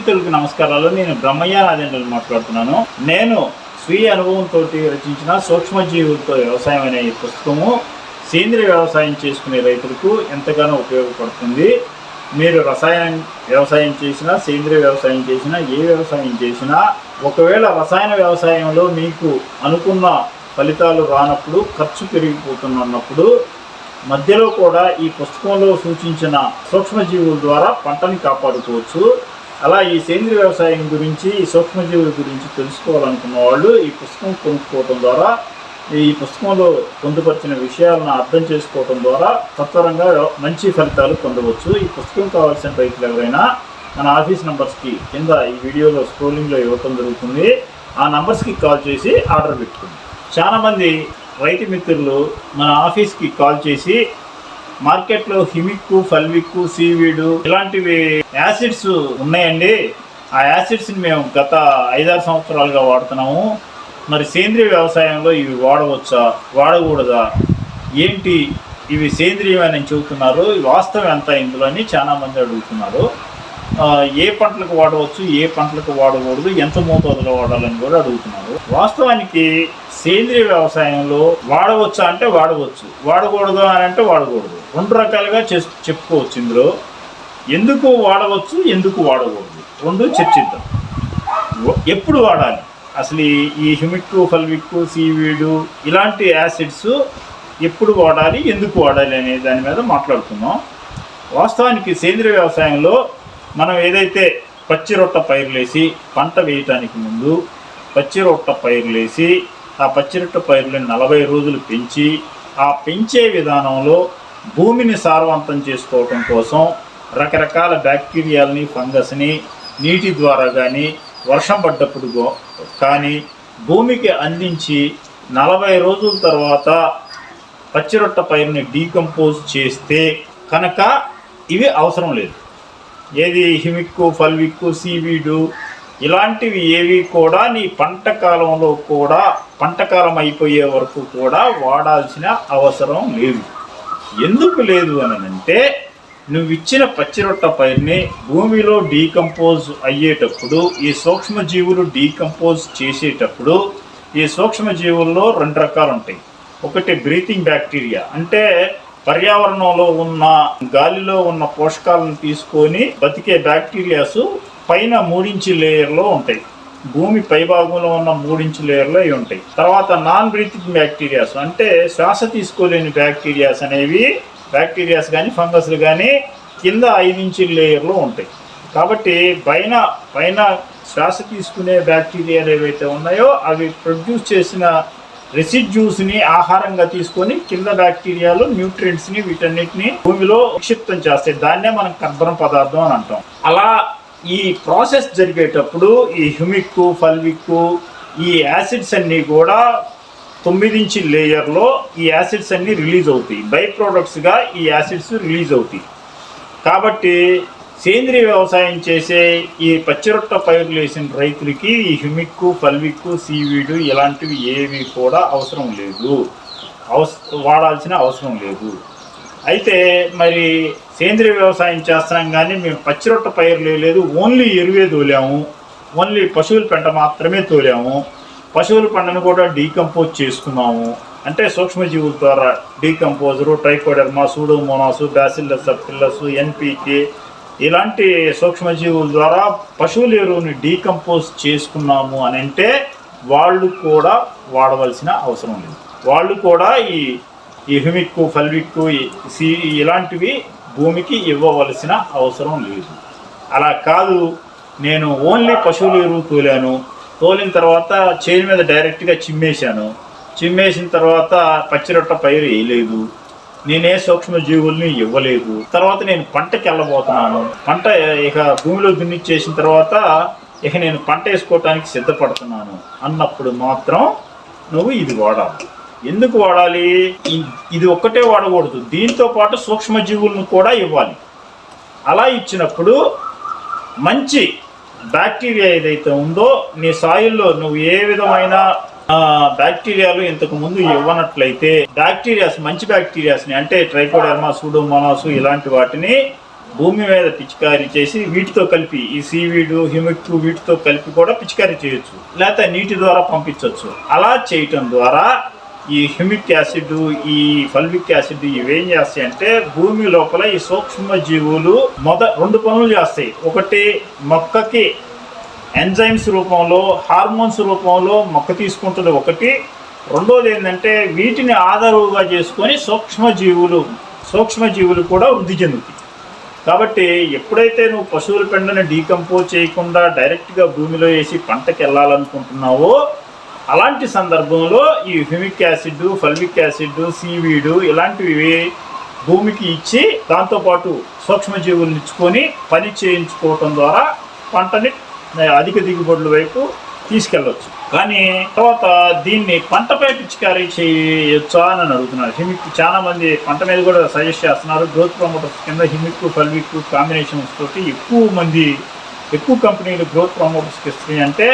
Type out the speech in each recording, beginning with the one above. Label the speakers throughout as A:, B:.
A: మిత్రులకు నమస్కారాలు. నేను బ్రహ్మయ్య రాజేంద్రులు మాట్లాడుతున్నాను. నేను స్వీయ అనుభవంతో రచించిన సూక్ష్మజీవులతో వ్యవసాయం అనే ఈ పుస్తకము సేంద్రియ వ్యవసాయం చేసుకునే రైతులకు ఎంతగానో ఉపయోగపడుతుంది. మీరు రసాయన వ్యవసాయం చేసినా సేంద్రియ వ్యవసాయం చేసినా ఏ వ్యవసాయం చేసినా ఒకవేళ రసాయన వ్యవసాయంలో మీకు అనుకున్న ఫలితాలు రానప్పుడు ఖర్చు పెరిగిపోతున్నప్పుడు మధ్యలో కూడా ఈ పుస్తకంలో సూచించిన సూక్ష్మజీవుల ద్వారా పంటని కాపాడుకోవచ్చు. అలా ఈ సేంద్రియ వ్యవసాయం గురించి ఈ సూక్ష్మజీవుల గురించి తెలుసుకోవాలనుకున్న వాళ్ళు ఈ పుస్తకం కొనుక్కోవటం ద్వారా ఈ పుస్తకంలో పొందుపరిచిన విషయాలను అర్థం చేసుకోవటం ద్వారా సత్వరంగా మంచి ఫలితాలు పొందవచ్చు. ఈ పుస్తకం కావాల్సిన రైతులు ఎవరైనా మన ఆఫీస్ నంబర్స్కి కింద ఈ వీడియోలో స్క్రోలింగ్లో ఇవ్వటం జరుగుతుంది. ఆ నంబర్స్కి కాల్ చేసి ఆర్డర్ పెట్టుకుంది చాలామంది రైతు మిత్రులు మన ఆఫీస్కి కాల్ చేసి మార్కెట్లో హిమిక్ ఫల్విక్కు సీవీడు ఇలాంటివి యాసిడ్స్ ఉన్నాయండి. ఆ యాసిడ్స్ని మేము గత ఐదారు సంవత్సరాలుగా వాడుతున్నాము. మరి సేంద్రియ వ్యవసాయంలో ఇవి వాడవచ్చా? వాడకూడదా? ఏంటి ఇవి సేంద్రియమని చెబుతున్నారు. వాస్తవం ఎంత ఇందులో అని చాలా మంది అడుగుతున్నారు ఏ పంటలకు వాడవచ్చు ఏ పంటలకు వాడకూడదు ఎంత మోతాదులో వాడాలని కూడా అడుగుతున్నారు. వాస్తవానికి సేంద్రియ వ్యవసాయంలో వాడవచ్చా అంటే వాడవచ్చు. వాడకూడదు అని అంటే వాడకూడదు. రెండు రకాలుగా చెస్- చెప్పుకోవచ్చు ఇందులో. ఎందుకు వాడవచ్చు ఎందుకు వాడకూడదు? రెండు చర్చిద్దాం. ఎప్పుడు వాడాలి? అసలు ఈ- హ్యూమిక్ ఫల్విక్ సీవీడు ఇలాంటి యాసిడ్స్ ఎప్పుడు వాడాలి ఎందుకు వాడాలి అనే దాని మీద మాట్లాడుతున్నాం వాస్తవానికి సేంద్రియ వ్యవసాయంలో మనం ఏదైతే పచ్చి రొట్ట పైరులేసి పంట వేయటానికి ముందు పచ్చి రొట్ట పైరులేసి ఆ పచ్చి రొట్ట పైరులను నలభై రోజులు పెంచి ఆ పెంచే విధానంలో భూమిని సారవంతం చేసుకోవటం కోసం రకరకాల బ్యాక్టీరియాలని ఫంగస్ని నీటి ద్వారా కానీ వర్షం పడ్డప్పుడు కానీ భూమికి అందించి నలభై రోజుల తర్వాత పచ్చిరొట్ట పైరుని డీకంపోజ్ చేస్తే కనుక ఇవి అవసరం లేదు. ఏది హిమిక్కు ఫల్విక్కు సీవీడు ఇలాంటివి ఏవి కూడా నీ పంట కాలంలో కూడా పంట కాలం అయిపోయే వరకు కూడా వాడాల్సిన అవసరం లేదు. ఎందుకు లేదు అని అంటే నువ్వు ఇచ్చిన పచ్చిరొట్ట పైరుని భూమిలో డీకంపోజ్ అయ్యేటప్పుడు ఈ సూక్ష్మజీవులు డీకంపోజ్ చేసేటప్పుడు ఈ సూక్ష్మజీవుల్లో రెండు రకాలు ఉంటాయి ఒకటి బ్రీతింగ్ బ్యాక్టీరియా. అంటే పర్యావరణంలో ఉన్న గాలిలో ఉన్న పోషకాలను తీసుకొని బతికే బ్యాక్టీరియాస్ పైన మూడించి లేయర్లో ఉంటాయి. భూమి పై భాగంలో ఉన్న మూడించు లేయర్లో అవి ఉంటాయి. తర్వాత నాన్ బ్రీతింగ్ బ్యాక్టీరియాస్ అంటే శ్వాస తీసుకోలేని బ్యాక్టీరియాస్ అనేవి బ్యాక్టీరియాస్ కానీ ఫంగస్లు కానీ కింద ఐదించి లేయర్లో ఉంటాయి. కాబట్టి పైన పైన శ్వాస తీసుకునే బ్యాక్టీరియాలు ఏవైతే ఉన్నాయో అవి ప్రొడ్యూస్ చేసిన రెసిడ్యూస్ని ఆహారంగా తీసుకొని కింద బ్యాక్టీరియాలు న్యూట్రియంట్స్ని వీటన్నిటిని భూమిలో నిక్షిప్తం చేస్తాయి. దాన్నే మనం కర్బన పదార్థం అని అంటాం. అలా ఈ ప్రాసెస్ జరిగేటప్పుడు ఈ హ్యూమిక్ ఫల్విక్ ఈ యాసిడ్స్ అన్నీ కూడా తొమ్మిదించి లేయర్లో ఈ యాసిడ్స్ అన్నీ రిలీజ్ అవుతాయి. బై ప్రోడక్ట్స్గా ఈ యాసిడ్స్ రిలీజ్ అవుతాయి. కాబట్టి సేంద్రియ వ్యవసాయం చేసే ఈ పచ్చిరొట్ట పైరులు వేసిన రైతులకి ఈ హ్యూమిక్ ఫల్విక్ సీవీడు ఇలాంటివి ఏవి కూడా అవసరం లేదు. అవస వాడాల్సిన అవసరం లేదు. అయితే మరి సేంద్రియ వ్యవసాయం చేస్తున్నాం కానీ మేము పచ్చిరొట్ట పైరు లేదు ఓన్లీ ఎరువే తోలాము. ఓన్లీ పశువుల పెంట మాత్రమే తోలాము. పశువుల పంటను కూడా డీకంపోజ్ చేసుకున్నాము అంటే సూక్ష్మజీవుల ద్వారా decomposer Trichoderma Pseudomonas Bacillus subtilis NPK ఇలాంటి సూక్ష్మజీవుల ద్వారా పశువుల ఎరువుని డీకంపోజ్ చేసుకున్నాము అని అంటే వాళ్ళు కూడా వాడవలసిన అవసరం లేదు. వాళ్ళు కూడా ఈ ఈ హ్యూమిక్ ఫల్విక్ సి ఇలాంటివి భూమికి ఇవ్వవలసిన అవసరం లేదు. అలా కాదు నేను ఓన్లీ పశువుల ఎరువు తోలాను. తోలిన తర్వాత చేను మీద డైరెక్ట్గా చిమ్మేశాను. చిమ్మేసిన తర్వాత పచ్చిరొట్ట పైరు వేయలేదు. నేనే సూక్ష్మ జీవుల్ని ఇవ్వలేదు. తర్వాత నేను పంటకి వెళ్ళబోతున్నాను. పంట ఇక భూమిలో దున్నిచ్చేసిన తర్వాత ఇక నేను పంట వేసుకోవటానికి సిద్ధపడుతున్నాను. అన్నప్పుడు మాత్రం నువ్వు ఇది వాడాలి. ఎందుకు వాడాలి? ఇది ఒక్కటే వాడకూడదు. దీంతో పాటు సూక్ష్మజీవులను కూడా ఇవ్వాలి. అలా ఇచ్చినప్పుడు మంచి బ్యాక్టీరియా ఏదైతే ఉందో నీ సాయిల్లో నువ్వు ఏ విధమైన బ్యాక్టీరియాలు ఇంతకు ముందు ఇవ్వనట్లయితే బ్యాక్టీరియాస్ మంచి బ్యాక్టీరియాస్ని అంటే ట్రైకోడర్మా సూడోమోనాసు ఇలాంటి వాటిని భూమి మీద పిచికారీ చేసి వీటితో కలిపి ఈ సీవీడు హ్యూమిక్ వీటితో కలిపి కూడా పిచికారీ చేయొచ్చు. లేకపోతే నీటి ద్వారా పంపించవచ్చు అలా చేయటం ద్వారా ఈ హ్యూమిక్ యాసిడ్ ఈ ఫల్విక్ యాసిడ్ ఇవేం చేస్తాయి అంటే భూమి లోపల ఈ సూక్ష్మ జీవులు మొద రెండు పనులు చేస్తాయి. ఒకటి మొక్కకి ఎంజైమ్స్ రూపంలో హార్మోన్స్ రూపంలో మొక్క తీసుకుంటుంది ఒకటి. రెండోది ఏంటంటే వీటిని ఆధారుగా చేసుకొని సూక్ష్మజీవులు సూక్ష్మజీవులు కూడా వృద్ధి చెందుతాయి. కాబట్టి ఎప్పుడైతే నువ్వు పశువుల పెండని డీకంపోజ్ చేయకుండా డైరెక్ట్గా భూమిలో వేసి పంటకి వెళ్ళాలనుకుంటున్నావో అలాంటి సందర్భంలో ఈ humic acid fulvic acid seaweed ఇలాంటివి భూమికి ఇచ్చి దాంతోపాటు సూక్ష్మజీవులను ఇచ్చుకొని పని చేయించుకోవటం ద్వారా పంటని అధిక దిగుబడుల వైపు తీసుకెళ్ళవచ్చు కానీ తర్వాత దీన్ని పంటపై పిచికారీ చేయొచ్చా అని అడుగుతున్నారు. హిమిక్ చాలా మంది పంట మీద కూడా సజెస్ట్ చేస్తున్నారు. గ్రోత్ ప్రమోటర్స్ కింద హిమిక్ ఫల్విక్ కాంబినేషన్స్ తోటి ఎక్కువ మంది ఎక్కువ కంపెనీలు గ్రోత్ ప్రమోటర్స్కి ఇస్తున్నాయి అంటే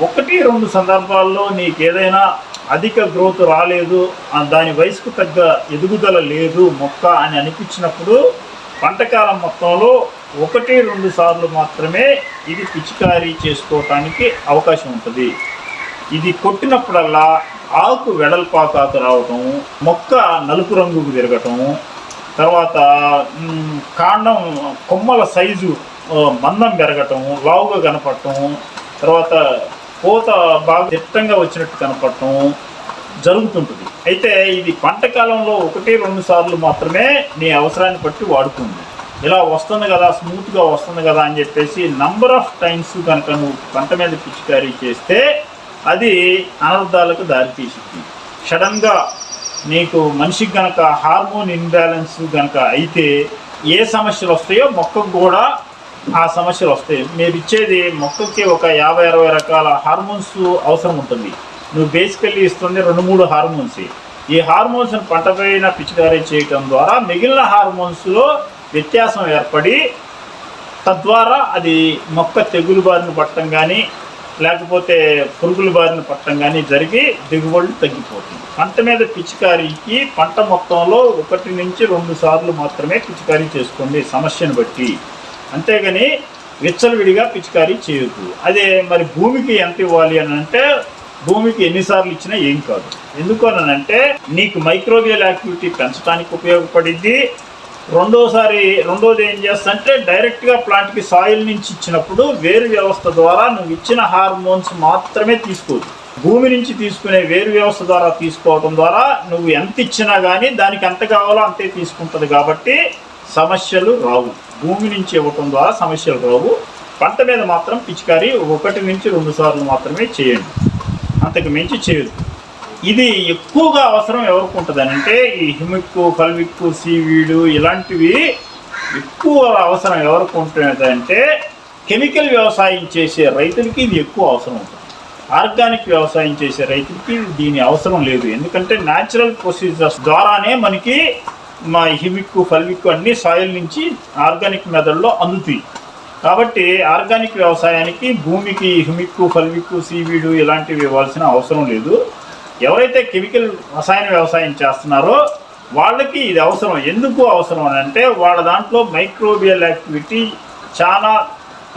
A: ఒకటి రెండు సందర్భాల్లో నీకు ఏదైనా అధిక గ్రోత్ రాలేదు దాని వయసుకు తగ్గ ఎదుగుదల లేదు మొక్క అని అనిపించినప్పుడు పంటకాలం మొత్తంలో ఒకటి రెండు సార్లు మాత్రమే ఇది పిచికారీ చేసుకోవటానికి అవకాశం ఉంటుంది. ఇది కొట్టినప్పుడల్లా ఆకు వెడల్పాకాకు రావటం మొక్క నలుపు రంగుకు తిరగటం తర్వాత కాండం కొమ్మల సైజు మందం పెరగటం లావుగా కనపడటం తర్వాత పూత బాగా దిట్టంగా వచ్చినట్టు కనపడటం జరుగుతుంటుంది. అయితే ఇది పంట కాలంలో ఒకటి రెండు సార్లు మాత్రమే నీ అవసరాన్ని బట్టి వాడుతుంది. ఇలా వస్తుంది కదా స్మూత్గా వస్తుంది కదా అని చెప్పేసి నంబర్ ఆఫ్ టైమ్స్ కనుక నువ్వు పంట మీద పిచికారీ చేస్తే అది అనర్థాలకు దారితీసింది సడన్గా నీకు మనిషికి గనక హార్మోన్ ఇన్బ్యాలెన్స్ గనక అయితే ఏ సమస్యలు వస్తాయో మొక్కకు కూడా ఆ సమస్యలు వస్తాయి మీరు ఇచ్చేది మొక్కకి ఒక యాభై అరవై రకాల హార్మోన్స్ అవసరం ఉంటుంది. నువ్వు బేసికల్లీ ఇస్తుంది రెండు మూడు హార్మోన్స్. ఈ హార్మోన్స్ని పంటపైన పిచికారీ చేయటం ద్వారా మిగిలిన హార్మోన్స్లో వ్యత్యాసం ఏర్పడి తద్వారా అది మొక్క తెగులు బారిన పట్టడం కానీ లేకపోతే పురుగుల బారిన పట్టడం కానీ జరిగి దిగుబడులు తగ్గిపోతుంది. పంట మీద పిచికారీకి పంట మొత్తంలో ఒకటి నుంచి రెండు సార్లు మాత్రమే పిచికారీ చేసుకోండి సమస్యను బట్టి. అంతేగాని విచ్చలవిడిగా పిచికారీ చేయొద్దు. అదే మరి భూమికి ఎంత ఇవ్వాలి అని అంటే భూమికి ఎన్నిసార్లు ఇచ్చినా ఏం కాదు. ఎందుకు అని అంటే నీకు మైక్రోబియల్ యాక్టివిటీ పెంచడానికి ఉపయోగపడింది రెండోసారి రెండోది ఏం చేస్తంటే డైరెక్ట్గా ప్లాంట్కి సాయిల్ నుంచి ఇచ్చినప్పుడు వేరు వ్యవస్థ ద్వారా నువ్వు ఇచ్చిన హార్మోన్స్ మాత్రమే తీసుకోదు. భూమి నుంచి తీసుకునే వేరు వ్యవస్థ ద్వారా తీసుకోవడం ద్వారా నువ్వు ఎంత ఇచ్చినా కానీ దానికి ఎంత కావాలో అంతే తీసుకుంటుంది కాబట్టి సమస్యలు రావు. భూమి నుంచి ఇవ్వటం ద్వారా సమస్యలు రావు. పంట మీద మాత్రం పిచికారీ ఒకటి నుంచి రెండు సార్లు మాత్రమే చేయండి. అంతకు మించి చేయదు. ఇది ఎక్కువగా అవసరం ఎవరికి ఉంటుంది అంటే ఈ హిమిక్ కల్విక్కు సీవీడు ఇలాంటివి ఎక్కువ అవసరం ఎవరికి ఉంటుందంటే కెమికల్ వ్యవసాయం చేసే రైతులకి ఇది ఎక్కువ అవసరం ఉంటుంది. ఆర్గానిక్ వ్యవసాయం చేసే రైతులకి దీని అవసరం లేదు. ఎందుకంటే న్యాచురల్ ప్రొసీజర్స్ ద్వారానే మనకి మా హివిక్కు ఫల్విక్కు అన్ని సాయిల్ నుంచి ఆర్గానిక్ మెథడ్లో అందుతాయి. కాబట్టి ఆర్గానిక్ వ్యవసాయానికి భూమికి హిమిక్కు ఫల్విక్కు సీవీడు ఇలాంటివి ఇవ్వాల్సిన అవసరం లేదు. ఎవరైతే కెమికల్ రసాయన వ్యవసాయం చేస్తున్నారో వాళ్ళకి ఇది అవసరం. ఎందుకు అవసరం అని అంటే వాళ్ళ దాంట్లో మైక్రోబియల్ యాక్టివిటీ చాలా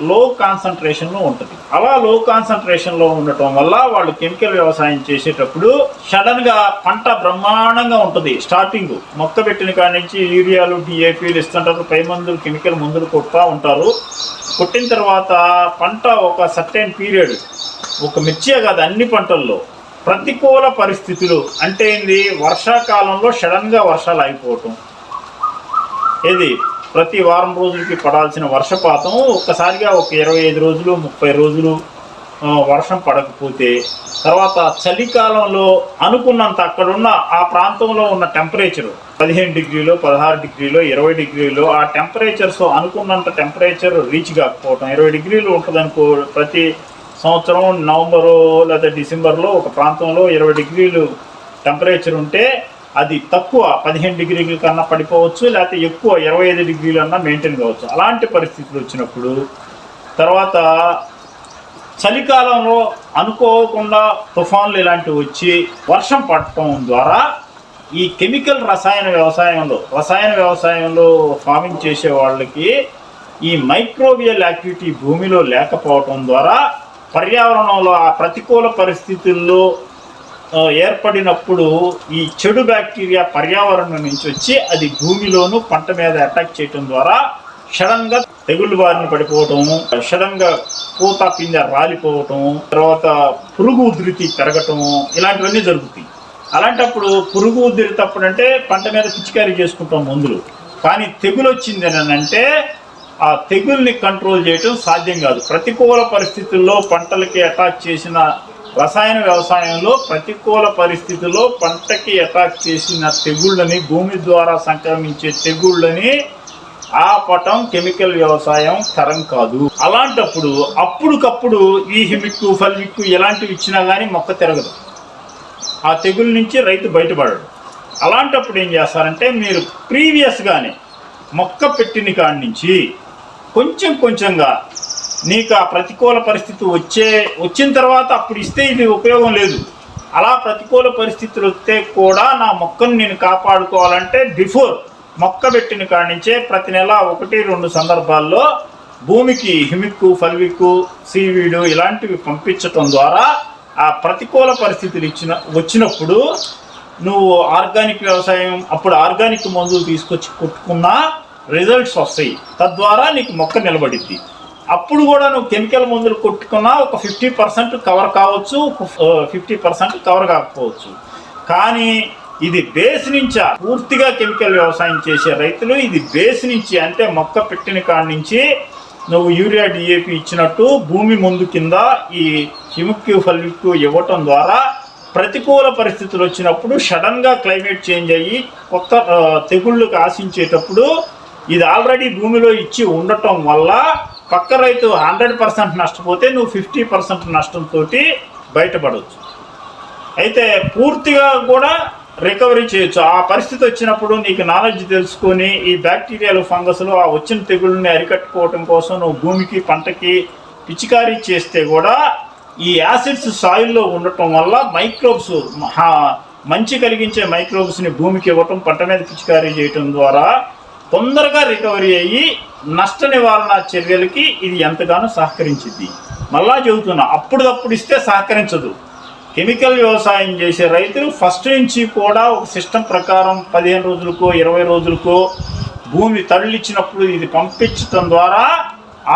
A: లో కాన్సన్ట్రేషన్లో ఉంటుంది. అలా లో కాన్సన్ట్రేషన్లో ఉండటం వల్ల వాళ్ళు కెమికల్ వ్యవసాయం చేసేటప్పుడు సడన్గా పంట బ్రహ్మాండంగా ఉంటుంది. స్టార్టింగ్ మొక్క పెట్టిన కాడి నుంచి యూరియాలు డిఏపీలు ఇస్తుంటారు. పై మందులు కెమికల్ మందులు కొట్టా ఉంటారు. కొట్టిన తర్వాత పంట ఒక సర్టైన్ పీరియడ్ ఒక మిర్చియే కాదు అన్ని పంటల్లో ప్రతికూల పరిస్థితులు అంటే ఏంది? వర్షాకాలంలో సడన్గా వర్షాలు ఆగిపోవటం. ఏది? ప్రతి వారం రోజులకి పడాల్సిన వర్షపాతం ఒక్కసారిగా ఒక ఇరవై ఐదు రోజులు ముప్పై రోజులు వర్షం పడకపోతే తర్వాత చలికాలంలో అనుకున్నంత అక్కడున్న ఆ ప్రాంతంలో ఉన్న టెంపరేచర్ పదిహేను డిగ్రీలో పదహారు డిగ్రీలో ఇరవై డిగ్రీలో ఆ టెంపరేచర్స్ అనుకున్నంత టెంపరేచర్ రీచ్ కాకపోవటం ఇరవై డిగ్రీలు ఉంటుంది అనుకో ప్రతి సంవత్సరం నవంబరు లేదా డిసెంబర్లో ఒక ప్రాంతంలో ఇరవై డిగ్రీలు టెంపరేచర్ ఉంటే అది తక్కువ పదిహేను డిగ్రీల కన్నా పడిపోవచ్చు లేకపోతే ఎక్కువ ఇరవై ఐదు డిగ్రీలు అన్నా మెయింటైన్ కావచ్చు. అలాంటి పరిస్థితులు వచ్చినప్పుడు తర్వాత చలికాలంలో అనుకోకుండా తుఫాన్లు ఇలాంటివి వచ్చి వర్షం పడటం ద్వారా ఈ కెమికల్ రసాయన వ్యవసాయంలో రసాయన వ్యవసాయంలో ఫార్మింగ్ చేసే వాళ్ళకి ఈ మైక్రోబియల్ యాక్టివిటీ భూమిలో లేకపోవటం ద్వారా పర్యావరణంలో ఆ ప్రతికూల పరిస్థితుల్లో ఏర్పడినప్పుడు ఈ చెడు బ్యాక్టీరియా పర్యావరణం నుంచి వచ్చి అది భూమిలోను పంట మీద అటాక్ చేయటం ద్వారా సడన్ తెగుళ్ళు బారిన పడిపోవటం సడన్ పూత పింజ రాలిపోవటం తర్వాత పురుగు ఉధృతి పెరగటం ఇలాంటివన్నీ జరుగుతాయి. అలాంటప్పుడు పురుగు ఉధృతి అప్పుడు అంటే పంట మీద పిచికారీ చేసుకుంటాం మందులు. కానీ తెగులు వచ్చింది అంటే ఆ తెగుల్ని కంట్రోల్ చేయటం సాధ్యం కాదు. ప్రతికూల పరిస్థితుల్లో పంటలకి అటాక్ చేసిన రసాయన వ్యవసాయంలో ప్రతికూల పరిస్థితుల్లో పంటకి అటాక్ చేసిన తెగుళ్ళని భూమి ద్వారా సంక్రమించే తెగుళ్ళని ఆపటం కెమికల్ వ్యవసాయం తరం కాదు. అలాంటప్పుడు అప్పుడుకప్పుడు ఈ హిమిక్కు ఫలిమిక్కు ఇలాంటివి ఇచ్చినా కానీ మొక్క తిరగదు. ఆ తెగుల నుంచి రైతు బయటపడడు. అలాంటప్పుడు ఏం చేస్తారంటే మీరు ప్రీవియస్గానే మొక్క పెట్టిన కాడి నుంచి కొంచెం కొంచెంగా నీకు ఆ ప్రతికూల పరిస్థితి వచ్చే వచ్చిన తర్వాత అప్పుడు ఇస్తే ఇది ఉపయోగం లేదు. అలా ప్రతికూల పరిస్థితులు వస్తే కూడా నా మొక్కను నేను కాపాడుకోవాలంటే బిఫోర్ మొక్క పెట్టిన కాడి నుంచే ప్రతి నెల ఒకటి రెండు సందర్భాల్లో భూమికి హిమిక్కు ఫల్విక్కు సీవీడు ఇలాంటివి పంపించటం ద్వారా ఆ ప్రతికూల పరిస్థితులు ఇచ్చిన వచ్చినప్పుడు నువ్వు ఆర్గానిక్ వ్యవసాయం అప్పుడు ఆర్గానిక్ మందులు తీసుకొచ్చి కొట్టుకున్నా రిజల్ట్స్ వస్తాయి. తద్వారా నీకు మొక్క నిలబడిద్ది. అప్పుడు కూడా నువ్వు కెమికల్ మందులు కొట్టుకున్నా ఒక ఫిఫ్టీ పర్సెంట్ కవర్ కావచ్చు ఫిఫ్టీ పర్సెంట్ కవర్ కాకపోవచ్చు. కానీ ఇది బేస్ నుంచా పూర్తిగా కెమికల్ వ్యవసాయం చేసే రైతులు ఇది బేస్ నుంచి అంటే మొక్క పెట్టిన కాడి నుంచి నువ్వు యూరియా డిఏపి ఇచ్చినట్టు భూమి ముందు కింద ఈ హిముక్యు ఫలిక్యూ ఇవ్వటం ద్వారా ప్రతికూల పరిస్థితులు వచ్చినప్పుడు సడన్గా క్లైమేట్ చేంజ్ అయ్యి కొత్త తెగుళ్ళకు ఆశించేటప్పుడు ఇది ఆల్రెడీ భూమిలో ఇచ్చి ఉండటం వల్ల పక్క రైతు హండ్రెడ్ పర్సెంట్ నష్టపోతే నువ్వు ఫిఫ్టీ పర్సెంట్ నష్టంతో బయటపడవచ్చు. అయితే పూర్తిగా కూడా రికవరీ చేయొచ్చు. ఆ పరిస్థితి వచ్చినప్పుడు నీకు నాలెడ్జ్ తెలుసుకొని ఈ బ్యాక్టీరియాలు ఫంగస్లు ఆ వచ్చిన తెగుళ్ళని అరికట్టుకోవటం కోసం నువ్వు భూమికి పంటకి పిచికారీ చేస్తే కూడా ఈ యాసిడ్స్ సాయిల్లో ఉండటం వల్ల మైక్రోబ్స్ మంచి కలిగించే మైక్రోబ్స్ని భూమికి ఇవ్వటం పంట మీద పిచికారీ చేయటం ద్వారా తొందరగా రికవరీ అయ్యి నష్ట నివారణ చర్యలకి ఇది ఎంతగానో సహకరించింది. మళ్ళా చెబుతున్నా అప్పుడప్పుడు ఇస్తే సహకరించదు. కెమికల్ వ్యవసాయం చేసే రైతులు ఫస్ట్ నుంచి కూడా ఒక సిస్టమ్ ప్రకారం పదిహేను రోజులకో ఇరవై రోజులకో భూమి తరలిచ్చినప్పుడు ఇది పంపించటం ద్వారా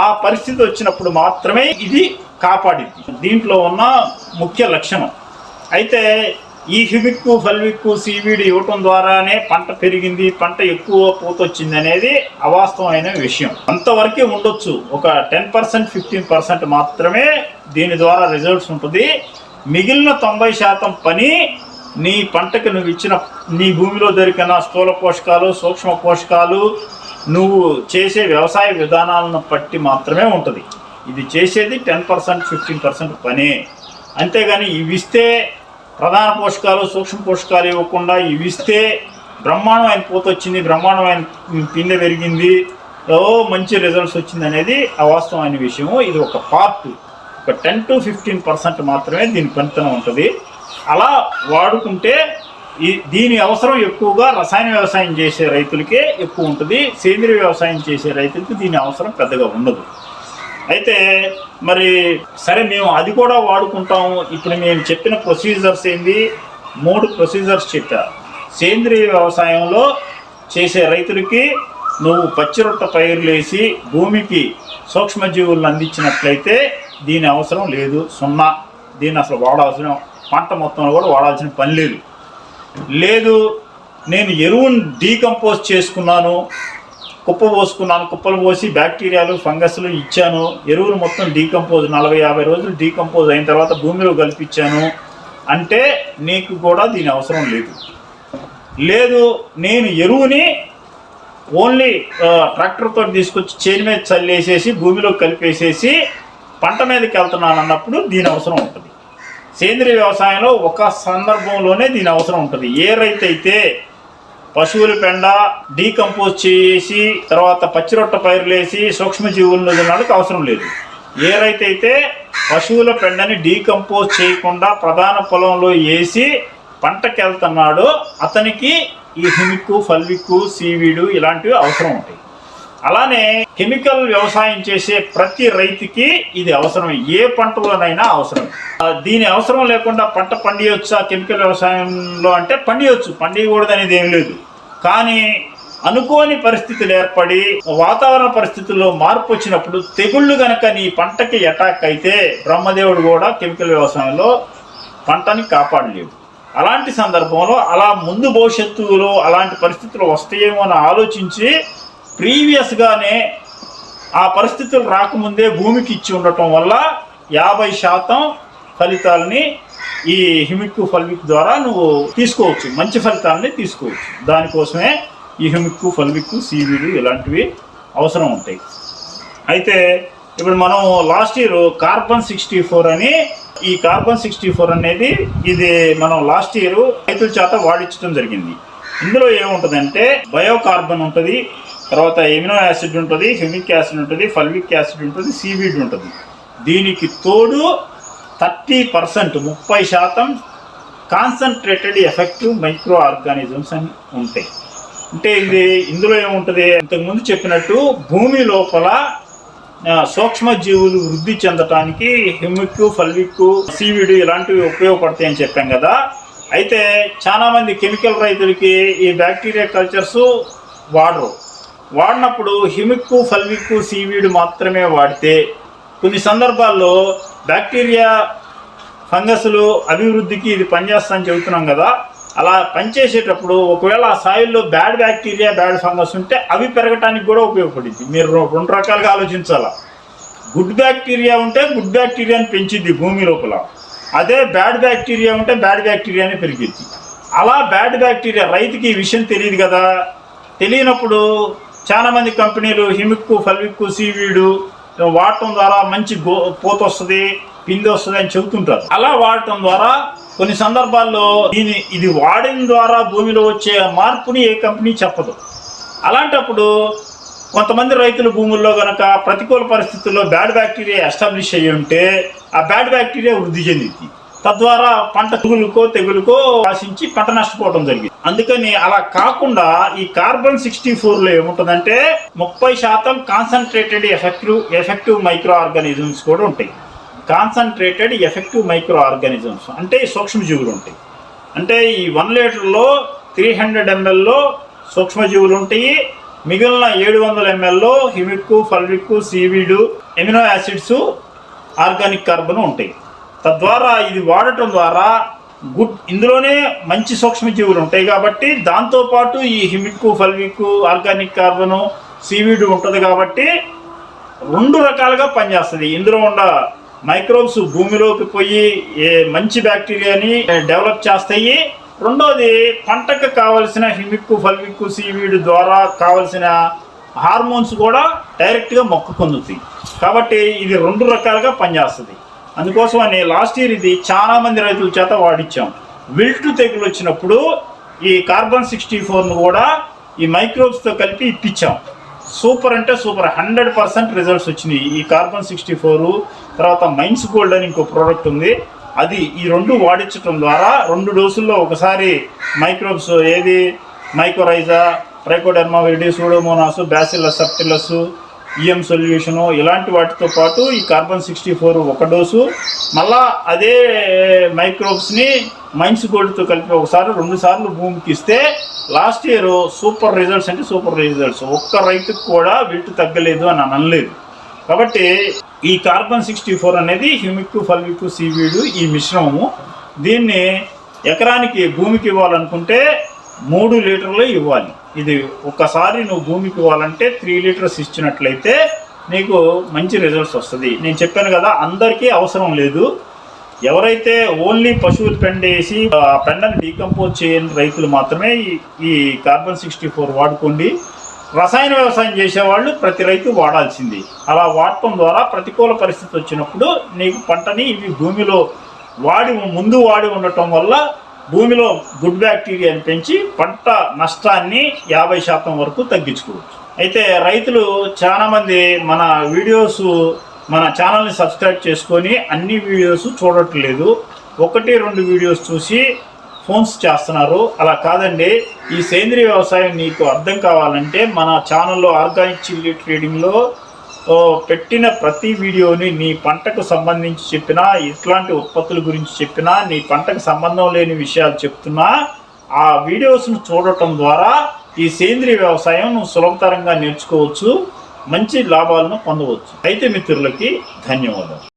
A: ఆ పరిస్థితి వచ్చినప్పుడు మాత్రమే ఇది కాపాడింది దీంట్లో ఉన్న ముఖ్య లక్షణం. అయితే ఈ హ్యూమిక్కు ఫల్విక్కు సీవీడి ఇవ్వటం ద్వారానే పంట పెరిగింది పంట ఎక్కువ పూతొచ్చింది అనేది అవాస్తవమైన విషయం. అంతవరకే ఉండొచ్చు. ఒక టెన్ పర్సెంట్ ఫిఫ్టీన్ పర్సెంట్ మాత్రమే దీని ద్వారా రిజల్ట్స్ ఉంటుంది. మిగిలిన తొంభై శాతం పని నీ పంటకి నువ్వు ఇచ్చిన నీ భూమిలో దొరికిన స్థూల పోషకాలు సూక్ష్మ పోషకాలు నువ్వు చేసే వ్యవసాయ విధానాలను బట్టి మాత్రమే ఉంటుంది. ఇది చేసేది టెన్ పర్సెంట్ ఫిఫ్టీన్ పర్సెంట్ పనే. అంతేగాని ఇవి ఇస్తే ప్రధాన పోషకాలు సూక్ష్మ పోషకాలు ఇవ్వకుండా ఇవి ఇస్తే బ్రహ్మాండమైన పూత వచ్చింది బ్రహ్మాండమైన పిండి పెరిగింది. ఓ మంచి రిజల్ట్స్ వచ్చింది అనేది అవాస్తవమైన విషయము. ఇది ఒక పార్ట్ ఒక టెన్ టు ఫిఫ్టీన్ పర్సెంట్ మాత్రమే దీని పనితనం ఉంటుంది. అలా వాడుకుంటే ఈ దీని అవసరం ఎక్కువగా రసాయన వ్యవసాయం చేసే రైతులకే ఎక్కువ ఉంటుంది. సేంద్రియ వ్యవసాయం చేసే రైతులకి దీని అవసరం పెద్దగా ఉండదు. అయితే మరి సరే మేము అది కూడా వాడుకుంటాము. ఇప్పుడు నేను చెప్పిన ప్రొసీజర్స్ ఏంది? మూడు ప్రొసీజర్స్ చెప్పా. సేంద్రియ వ్యవసాయంలో చేసే రైతులకి నువ్వు పచ్చిరొట్ట పైర్లు వేసి భూమికి సూక్ష్మజీవులను అందించినట్లయితే దీని అవసరం లేదు. సున్నా. దీన్ని అసలు వాడాల్సిన పంట మొత్తంలో కూడా వాడాల్సిన పని లేదు. లేదు నేను ఎరువును డీకంపోజ్ చేసుకున్నాను. కుప్ప పోసుకున్నాను. కుప్పలు పోసి బ్యాక్టీరియాలు ఫంగస్లు ఇచ్చాను. ఎరువులు మొత్తం డీకంపోజ్ నలభై యాభై రోజులు డీకంపోజ్ అయిన తర్వాత భూమిలో కల్పించాను. అంటే నీకు కూడా దీని అవసరం లేదు. లేదు నేను ఎరువుని ఓన్లీ ట్రాక్టర్తో తీసుకొచ్చి చేను మీద చల్లేసేసి భూమిలో కలిపేసేసి పంట మీదకి వెళ్తున్నాను అన్నప్పుడు దీని అవసరం ఉంటుంది. సేంద్రియ వ్యవసాయంలో ఒక సందర్భంలోనే దీని అవసరం ఉంటుంది. ఏ రైతు అయితే పశువుల పెండ డీకంపోజ్ చేసి తర్వాత పచ్చిరొట్ట పైరులేసి సూక్ష్మజీవులను తినడానికి అవసరం లేదు. ఏ రైతు అయితే పశువుల పెండని డీకంపోజ్ చేయకుండా ప్రధాన పొలంలో వేసి పంటకెళ్తున్నాడో అతనికి ఈ హిమిక్కు ఫల్విక్కు సీవీడు ఇలాంటివి అవసరం ఉంటాయి. అలానే కెమికల్ వ్యవసాయం చేసే ప్రతి రైతుకి ఇది అవసరం ఏ పంటలోనైనా అవసరం. దీని అవసరం లేకుండా పంట పండియొచ్చా కెమికల్ వ్యవసాయంలో అంటే పండియొచ్చు. పండియకూడదు అనేది ఏం లేదు. కానీ అనుకోని పరిస్థితులు ఏర్పడి వాతావరణ పరిస్థితుల్లో మార్పు వచ్చినప్పుడు తెగుళ్ళు గనక నీ పంటకి అటాక్ అయితే బ్రహ్మదేవుడు కూడా కెమికల్ వ్యవసాయంలో పంటని కాపాడలేడు. అలాంటి సందర్భంలో అలా ముందు భవిష్యత్తులో అలాంటి పరిస్థితులు వస్తాయేమో అని ఆలోచించి ప్రీవియస్గానే ఆ పరిస్థితులు రాకముందే భూమికి ఇచ్చి ఉండటం వల్ల యాభై శాతం ఫలితాలని ఈ హిమిక్ ఫల్విక్ ద్వారా నువ్వు తీసుకోవచ్చు. మంచి ఫలితాలని తీసుకోవచ్చు. దానికోసమే ఈ హిమిక్ ఫల్విక్ సీవీలు ఇలాంటివి అవసరం ఉంటాయి. అయితే ఇప్పుడు మనం last year carbon sixty four అని ఈ కార్బన్ సిక్స్టీ ఫోర్ అనేది ఇది మనం లాస్ట్ ఇయర్ రైతుల చేత వాడించడం జరిగింది. ఇందులో ఏముంటుందంటే బయో కార్బన్ ఉంటుంది తర్వాత ఎమినో యాసిడ్ ఉంటుంది హెమిక్ యాసిడ్ ఉంటుంది ఫల్విక్ యాసిడ్ ఉంటుంది సీవీడ్ ఉంటుంది. దీనికి తోడు థర్టీ పర్సెంట్ ముప్పై శాతం కాన్సన్ట్రేటెడ్ ఎఫెక్టివ్ మైక్రో ఆర్గానిజమ్స్ అని ఉంటాయి. అంటే ఇది ఇందులో ఏముంటుంది? ఇంతకుముందు చెప్పినట్టు భూమి లోపల సూక్ష్మజీవులు వృద్ధి చెందటానికి హిమిక్ ఫల్విక్ సీవిడ్ ఇలాంటివి ఉపయోగపడతాయి అని చెప్పాం కదా. అయితే చాలామంది కెమికల్ రైతులకి ఈ బ్యాక్టీరియా కల్చర్స్ వాడరు. వాడినప్పుడు హిమిక్కు ఫల్విక్కు సీవీడ్ మాత్రమే వాడితే కొన్ని సందర్భాల్లో బ్యాక్టీరియా ఫంగస్లు అభివృద్ధికి ఇది పనిచేస్తుందని చెబుతున్నాం కదా. అలా పనిచేసేటప్పుడు ఒకవేళ ఆ సాయిల్లో బ్యాడ్ బ్యాక్టీరియా బ్యాడ్ ఫంగస్ ఉంటే అవి పెరగటానికి కూడా ఉపయోగపడింది మీరు రెండు రకాలుగా ఆలోచించాలా? గుడ్ బ్యాక్టీరియా ఉంటే గుడ్ బ్యాక్టీరియాని పెంచిద్ది భూమి లోపల. అదే బ్యాడ్ బ్యాక్టీరియా ఉంటే బ్యాడ్ బ్యాక్టీరియాని పెరిగిద్ది. అలా బ్యాడ్ బ్యాక్టీరియా రైతుకి ఈ విషయం తెలియదు కదా. తెలియనప్పుడు చాలా మంది కంపెనీలు హిమిక్కు ఫల్విక్కు సీవీడు వాడటం ద్వారా మంచి గో పోత వస్తుంది పిండి వస్తుంది అని చెబుతుంటారు. అలా వాడటం ద్వారా కొన్ని సందర్భాల్లో దీని ఇది వాడిన ద్వారా భూమిలో వచ్చే మార్పుని ఏ కంపెనీ చెప్పదు. అలాంటప్పుడు కొంతమంది రైతుల భూముల్లో కనుక ప్రతికూల పరిస్థితుల్లో బ్యాడ్ బ్యాక్టీరియా ఎస్టాబ్లిష్ అయ్యి ఉంటే ఆ బ్యాడ్ బ్యాక్టీరియా వృద్ధి చెందింది తద్వారా పంట తెగులుకో తెగులుకో ఆశించి పంట నష్టపోవడం జరిగింది. అందుకని అలా కాకుండా ఈ కార్బన్ సిక్స్టీ ఫోర్లో ఏముంటుందంటే ముప్పై శాతం concentrated effective effective micro organisms కూడా ఉంటాయి. కాన్సన్ట్రేటెడ్ ఎఫెక్టివ్ మైక్రో ఆర్గానిజమ్స్ అంటే సూక్ష్మజీవులు ఉంటాయి. అంటే ఈ వన్ లీటర్లో త్రీ హండ్రెడ్ ఎంఎల్లో సూక్ష్మజీవులు ఉంటాయి. మిగిలిన ఏడు వందల ఎంఎల్లో humic fulvic seaweed amino acids organic carbon ఉంటాయి. తద్వారా ఇది వాడటం ద్వారా గుడ్ ఇందులోనే మంచి సూక్ష్మజీవులు ఉంటాయి కాబట్టి దాంతోపాటు ఈ humic fulvic organic carbon seaweed ఉంటుంది కాబట్టి రెండు రకాలుగా పనిచేస్తుంది. ఇందులో ఉన్న మైక్రోబ్స్ భూమిలోకి పోయి ఏ మంచి బ్యాక్టీరియాని డెవలప్ చేస్తాయి. రెండోది పంటకు కావలసిన హిమిక్కు ఫల్విక్కు సీవీడ్ ద్వారా కావలసిన హార్మోన్స్ కూడా డైరెక్ట్గా మొక్క పొందుతాయి. కాబట్టి ఇది రెండు రకాలుగా పనిచేస్తుంది. అందుకోసం అని లాస్ట్ ఇయర్ ఇది చాలా మంది రైతుల చేత వాడిచ్చాం. విల్ట్ తెగులు వచ్చినప్పుడు ఈ కార్బన్ సిక్స్టీ ఫోర్ను కూడా ఈ మైక్రోబ్స్తో కలిపి ఇప్పించాం సూపర్ అంటే సూపర్. హండ్రెడ్ పర్సెంట్ రిజల్ట్స్ వచ్చినాయి. ఈ కార్బన్ సిక్స్టీ ఫోర్ తర్వాత మైన్స్ గోల్డ్ అని ఇంకో ప్రోడక్ట్ ఉంది. అది ఈ రెండు వాడించడం ద్వారా రెండు డోసుల్లో ఒకసారి మైక్రోబ్స్ ఏది? Mycorrhiza trichoderma viride pseudomonas bacillus subtilis EM solution ఇలాంటి వాటితో పాటు ఈ కార్బన్ సిక్స్టీ ఫోర్ ఒక డోసు మళ్ళా అదే మైక్రోబ్స్ని మైన్స్ గోల్డ్తో కలిపి ఒకసారి రెండు సార్లు భూమికి ఇస్తే లాస్ట్ ఇయర్ సూపర్ రిజల్ట్స్ అంటే సూపర్ రిజల్ట్స్ ఒక్క రైతుకు కూడా విల్ట్ తగ్గలేదు అని అనలేదు. కాబట్టి ఈ కార్బన్ సిక్స్టీ ఫోర్ అనేది హ్యూమిక్ ఫల్విక్ సీవీడు ఈ మిశ్రమము. దీన్ని ఎకరానికి భూమికి ఇవ్వాలనుకుంటే మూడు లీటర్లు ఇవ్వాలి. ఇది ఒక్కసారి నువ్వు భూమికి ఇవ్వాలంటే త్రీ లీటర్స్ ఇచ్చినట్లయితే నీకు మంచి రిజల్ట్స్ వస్తుంది. నేను చెప్పాను కదా అందరికీ అవసరం లేదు. ఎవరైతే ఓన్లీ పశువులు పెండ వేసి ఆ పెండను డీకంపోజ్ చేయని రైతులు మాత్రమే ఈ- ఈ కార్బన్ సిక్స్టీ ఫోర్ వాడుకోండి. రసాయన వ్యవసాయం చేసేవాళ్ళు ప్రతి రైతు వాడాల్సింది. అలా వాడటం ద్వారా ప్రతికూల పరిస్థితి వచ్చినప్పుడు నీకు పంటని ఇవి భూమిలో వాడి ముందు వాడి ఉండటం వల్ల భూమిలో గుడ్ బ్యాక్టీరియాని పెంచి పంట నష్టాన్ని యాభై శాతం వరకు తగ్గించుకోవచ్చు. అయితే రైతులు చాలామంది మన వీడియోస్ మన ఛానల్ని సబ్స్క్రైబ్ చేసుకొని అన్ని వీడియోస్ చూడట్లేదు. ఒకటి రెండు వీడియోస్ చూసి ఫోన్స్ చేస్తున్నారు. అలా కాదండి. ఈ సేంద్రియ వ్యవసాయం నీకు అర్థం కావాలంటే మన ఛానల్లో ఆర్గానిక్ చిల్లీ ట్రేడింగ్లో పెట్టిన ప్రతి వీడియోని నీ పంటకు సంబంధించి చెప్పినా ఇట్లాంటి ఉత్పత్తుల గురించి చెప్పినా నీ పంటకు సంబంధం లేని విషయాలు చెప్తున్నా ఆ వీడియోస్ను చూడటం ద్వారా ఈ సేంద్రియ వ్యవసాయం నువ్వు సులభతరంగా నేర్చుకోవచ్చు మంచి లాభాలను పొందవచ్చు. అయితే మిత్రులకి ధన్యవాదాలు.